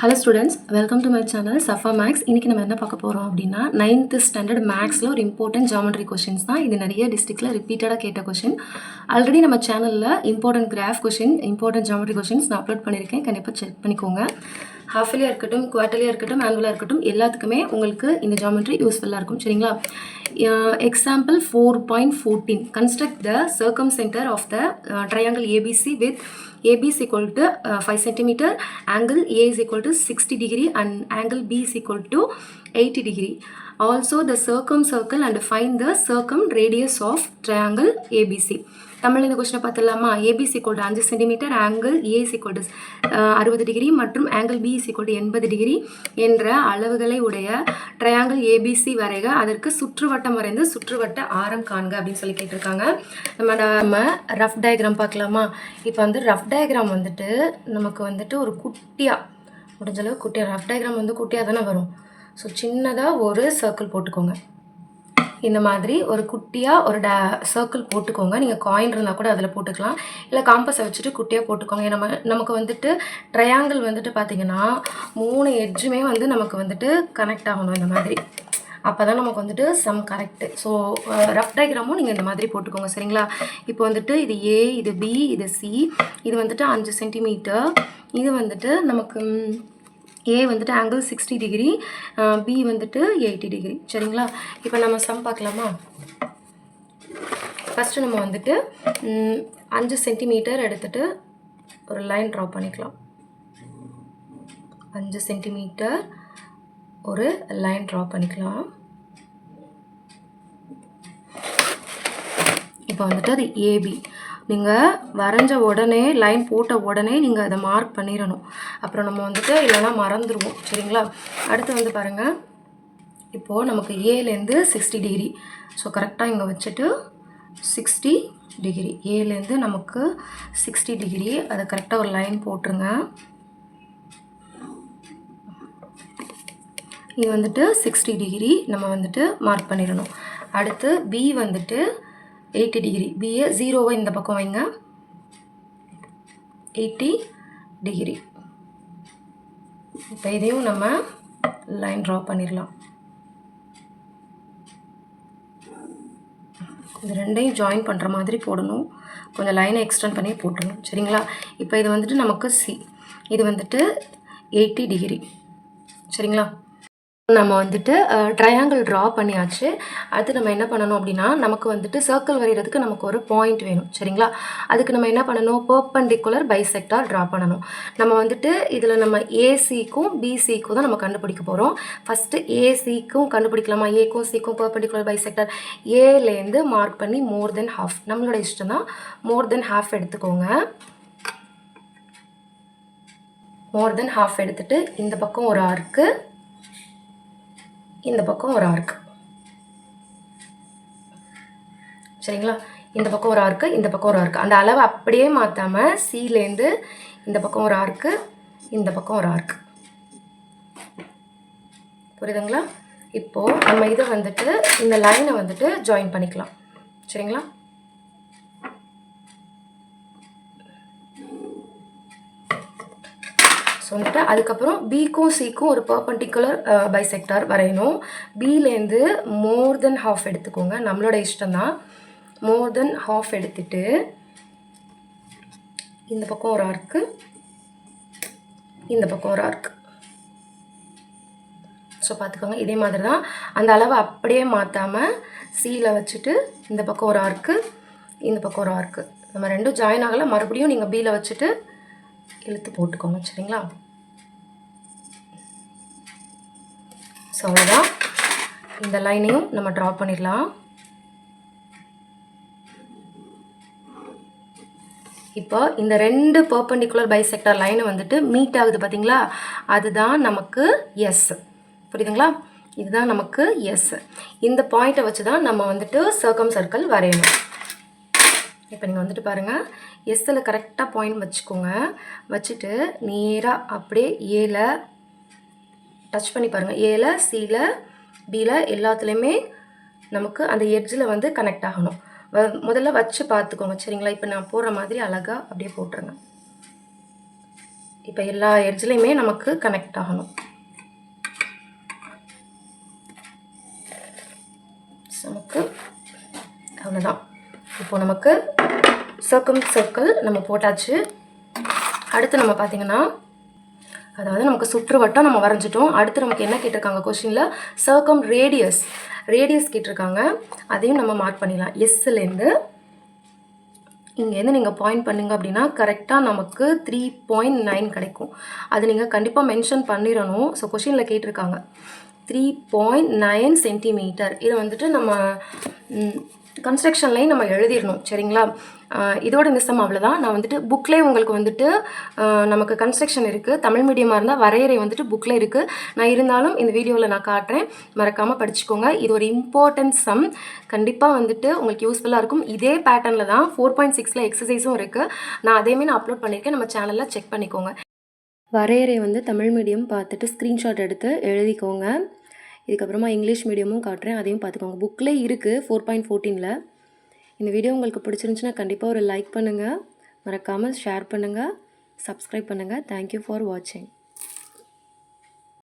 Hello students welcome to my channel Safa maths இன்றைக்கி நம்ம என்ன பார்க்க போகிறோம் அப்படின்னா நைன்த்து ஸ்டாண்டர்ட் மேக்ஸில் ஒரு இம்பார்ட்டன்ட் ஜாமெட்ரி கொஷின்ஸ் தான். இது நிறைய டிஸ்ட்ரிக்டில் ரிப்பீட்டடாக கேட்ட கொஷின் ஆல்ரெடி நம்ம சேனலில் important graph question important geometry questions நான் அப்லோட் பண்ணியிருக்கேன். கண்டிப்பாக செக் பண்ணிக்கோங்க. ஹாஃப்லியாக இருக்கட்டும் குவார்ட்டர்லியாக இருக்கட்டும் ஆனுவலாக இருக்கட்டும் எல்லாத்துக்குமே உங்களுக்கு இந்த ஜாமெட்ரி யூஸ்ஃபுல்லாக இருக்கும். சரிங்களா? Example four point fourteen construct the circumcentre of the triangle ABC with AB is equal to uh, 5 centimeter, angle A is equal to 60 degree and angle B is equal to 80 degree. Also the circumcircle and find the circum radius of triangle ABC. Tamil இந்த கொஸ்டினை பார்த்துடலாமா ABC equal to அஞ்சு centimetre angle A's equal to அறுபது degree மற்றும் angle B is to எண்பது degree என்ற அளவுகளை உடைய ட்ரையாங்கிள் ஏபிசி வரைக அதற்கு சுற்றுவட்டம் வரைந்து சுற்றுவட்ட ஆரம் காண்க அப்படின்னு சொல்லி கேட்டிருக்காங்க நம்ம நம்ம ரஃப் டயக்ராம் பார்க்கலாமா இப்போ வந்து ரஃப் டயக்ராம் வந்துட்டு நமக்கு வந்துட்டு ஒரு குட்டியாக முடிஞ்சளவு குட்டியாக ரஃப் டயக்ராம் வந்து குட்டியாக தானே வரும் ஸோ சின்னதாக ஒரு சர்க்கிள் போட்டுக்கோங்க. இந்த மாதிரி ஒரு குட்டியாக ஒரு டே சர்க்கிள் போட்டுக்கோங்க. நீங்கள் காயின் இருந்தால் கூட அதில் போட்டுக்கலாம். இல்லை காம்பஸை வச்சுட்டு குட்டியாக போட்டுக்கோங்க. நம்ம நமக்கு வந்துட்டு ட்ரையாங்கிள் வந்துட்டு பார்த்தீங்கன்னா மூணு எட்ஜுமே வந்து நமக்கு வந்துட்டு கனெக்ட் ஆகணும் இந்த மாதிரி. அப்போ தான் நமக்கு வந்துட்டு சம் கரெக்டு ஸோ ரஃப் டயக்ராமும் நீங்கள் இந்த மாதிரி போட்டுக்கோங்க. சரிங்களா? இப்போ வந்துட்டு இது ஏ இது பி இது சி இது வந்துட்டு அஞ்சு சென்டிமீட்டர் இது வந்துட்டு நமக்கு ஏ வந்துட்டு ஆங்கிள் சிக்ஸ்டி டிகிரி பி வந்துட்டு எயிட்டி டிகிரி சரிங்களா? இப்போ நம்ம சம் பார்க்கலாமா? ஃபஸ்ட்டு நம்ம வந்துட்டு அஞ்சு சென்டிமீட்டர் எடுத்துட்டு ஒரு லைன் ட்ரா பண்ணிக்கலாம். அஞ்சு சென்டிமீட்டர் ஒரு லைன் ட்ரா பண்ணிக்கலாம். இப்போ வந்துட்டு அது ஏபி நீங்கள் வரைஞ்ச உடனே லைன் போட்ட உடனே நீங்கள் அதை மார்க் பண்ணிடணும். அப்புறம் நம்ம வந்துட்டு இல்லைன்னா மறந்துடுவோம் சரிங்களா? அடுத்து வந்து பாருங்கள் இப்போது நமக்கு ஏலேருந்து சிக்ஸ்டி டிகிரி ஸோ கரெக்டாக இங்கே வச்சுட்டு சிக்ஸ்டி டிகிரி ஏலேருந்து நமக்கு சிக்ஸ்டி டிகிரி அதை கரெக்டாக ஒரு லைன் போட்டுருங்க. இது வந்துட்டு சிக்ஸ்டி டிகிரி நம்ம வந்துட்டு மார்க் பண்ணிடணும். அடுத்து பி வந்துட்டு எயிட்டி டிகிரி பிஏ ஜீரோவை இந்த பக்கம் வைங்க. எயிட்டி டிகிரி இப்போ இதையும் நம்ம லைன் ட்ரா பண்ணிடலாம் இது ரெண்டையும் ஜாயின் பண்ணுற மாதிரி போடணும். கொஞ்சம் லைனை எக்ஸ்டெண்ட் பண்ணி போட்டுடணும் சரிங்களா? இப்போ இது வந்துட்டு நமக்கு சி இது வந்துட்டு எயிட்டி டிகிரி சரிங்களா? நம்ம வந்துட்டு ட்ரையாங்கிள் ட்ரா பண்ணியாச்சு. அடுத்து நம்ம என்ன பண்ணணும் அப்படின்னா நமக்கு வந்துட்டு சர்க்கிள் வரைகிறதுக்கு நமக்கு ஒரு பாயிண்ட் வேணும் சரிங்களா? அதுக்கு நம்ம என்ன பண்ணணும்? பர்பண்டிகுலர் பைசெக்டார் ட்ரா பண்ணணும். நம்ம வந்துட்டு இதில் நம்ம ஏசிக்கும் பிசிக்கும் தான் நம்ம கண்டுபிடிக்க போகிறோம் ஃபஸ்ட்டு ஏசிக்கும் கண்டுபிடிக்கலாமா? ஏக்கும் சிக்கும் பர்பண்டிகுலர் பைசெக்டார் ஏலேருந்து மார்க் பண்ணி மோர் தென் ஹாஃப் நம்மளோட இஷ்டம் தான். மோர் தென் ஹாஃப் எடுத்துக்கோங்க. மோர் தென் ஹாஃப் எடுத்துகிட்டு இந்த பக்கம் ஒரு ஆர்க்கு இந்த பக்கம் ஒரு ஆர்க் சரிங்களா? இந்த பக்கம் ஒரு ஆர்க்கு இந்த பக்கம் ஒரு ஆர்க்கு அந்த அளவை அப்படியே மாற்றாமல் சீலேருந்து இந்த பக்கம் ஒரு ஆர்க்கு இந்த பக்கம் ஒரு ஆர்க் புரியுதுங்களா? இப்போது நம்ம இதை வந்துட்டு இந்த லைனை வந்துட்டு ஜாயின் பண்ணிக்கலாம். சரிங்களா? ஸோ அதுக்கப்புறம் பிக்கும் சிக்கும் ஒரு பர்பண்டிகுலர் பைசெக்டார் uh, வரையணும். பிலேருந்து மோர் தென் ஹாஃப் எடுத்துக்கோங்க. நம்மளோட இஷ்டம்தான். மோர் தென் ஹாஃப் எடுத்துட்டு இந்த பக்கம் ஒரு ஆர்க்கு இந்த பக்கம் ஒரு ஆர்க்கு ஸோ பார்த்துக்கோங்க. இதே மாதிரி தான் அந்த அளவை அப்படியே மாற்றாமல் சியில் வச்சுட்டு இந்த பக்கம் ஒரு ஆர்க்கு இந்த பக்கம் ஒரு ஆர்க்கு நம்ம ரெண்டும் ஜாயின் ஆகலை. மறுபடியும் நீங்கள் பியில் வச்சுட்டு இழுத்து போட்டுக்கோங்க சரிங்களா? ஸோ அவ்வளோதான் இந்த லைனையும் நம்ம ட்ரா பண்ணிடலாம். இப்போ இந்த ரெண்டு பர்பண்டிகுலர் பைசெக்டார் லைனை வந்துட்டு மீட் ஆகுது பார்த்தீங்களா அதுதான் நமக்கு எஸ் புரியுதுங்களா? இதுதான் நமக்கு எஸ் இந்த பாயிண்ட்டை வச்சு தான் நம்ம வந்துட்டு சர்க்கம் சர்க்கிள் வரையணும். இப்போ நீங்கள் வந்துட்டு பாருங்கள் எஸ்ஸில் கரெக்டாக பாயிண்ட் வச்சுக்கோங்க. வச்சுட்டு நேராக அப்படியே ஏல டச் பண்ணி பாருங்கள் ஏல சியில் பியில் எல்லாத்துலேயுமே நமக்கு அந்த எட்ஜில் வந்து கனெக்ட் ஆகணும். வ- முதல்ல வச்சு பார்த்துக்கோங்க. சரிங்களா? இப்போ நான் போடுற மாதிரி அழகாக அப்படியே போட்டுருங்க. இப்போ எல்லா எட்ஜ்லேயுமே நமக்கு கனெக்ட் ஆகணும். நமக்கு அவ்வளோதான் இப்போ நமக்கு சர்க்கம் சர்க்கிள் நம்ம போட்டாச்சு. அடுத்து நம்ம பார்த்தீங்கன்னா அதாவது நமக்கு சுற்றுவட்டம் நம்ம வரைஞ்சிட்டோம். அடுத்து நமக்கு என்ன கேட்டிருக்காங்க கொஷினில் சர்க்கம் ரேடியஸ் ரேடியஸ் கேட்டிருக்காங்க. அதையும் நம்ம மார்க் பண்ணிடலாம். எஸ்லேருந்து இங்கேருந்து நீங்கள் பாயிண்ட் பண்ணுங்க அப்படின்னா கரெக்டாக நமக்கு த்ரீ பாயிண்ட் நைன் கிடைக்கும். அது நீங்கள் கண்டிப்பாக மென்ஷன் பண்ணிடணும். ஸோ கொஷினில் கேட்டிருக்காங்க. த்ரீ பாயிண்ட் நைன் சென்டிமீட்டர் இதை வந்துட்டு நம்ம கன்ஸ்ட்ரக்ஷன்லேயும் நம்ம எழுதிடணும் சரிங்களா? இதோட இந்த அவ்வளோதான் நான் வந்துட்டு புக்லே உங்களுக்கு வந்துட்டு நமக்கு கன்ஸ்ட்ரக்ஷன் இருக்குது தமிழ் மீடியமாக இருந்தால் வரையறை வந்துட்டு புக்கில் இருக்குது நான் இருந்தாலும் இந்த வீடியோவில் நான் காட்டுறேன். மறக்காமல் படிச்சுக்கோங்க. இது ஒரு இம்பார்ட்டன்ட் சம் கண்டிப்பாக வந்துட்டு உங்களுக்கு யூஸ்ஃபுல்லாக இருக்கும். இதே பேட்டர்னில் தான் ஃபோர் பாயிண்ட் சிக்ஸில் எக்ஸசைஸும் இருக்குது நான் அதேமே நான் அப்லோட் பண்ணியிருக்கேன். நம்ம சேனலில் செக் பண்ணிக்கோங்க. வரையறை வந்து தமிழ் மீடியம் பார்த்துட்டு ஸ்க்ரீன்ஷாட் எடுத்து எழுதிக்கோங்க. இதுக்கப்புறமா இங்கிலீஷ் மீடியமும் காட்டுறேன் அதையும் பார்த்துக்கோங்க. புக்கில் இருக்குது ஃபோர் பாயிண்ட் ஃபோர்டீனில் இந்த வீடியோ உங்களுக்கு பிடிச்சிருந்துச்சுன்னா கண்டிப்பாக ஒரு லைக் பண்ணுங்கள் மறக்காமல் ஷேர் பண்ணுங்கள் சப்ஸ்கிரைப் பண்ணுங்கள் தேங்க்யூ ஃபார் வாட்சிங்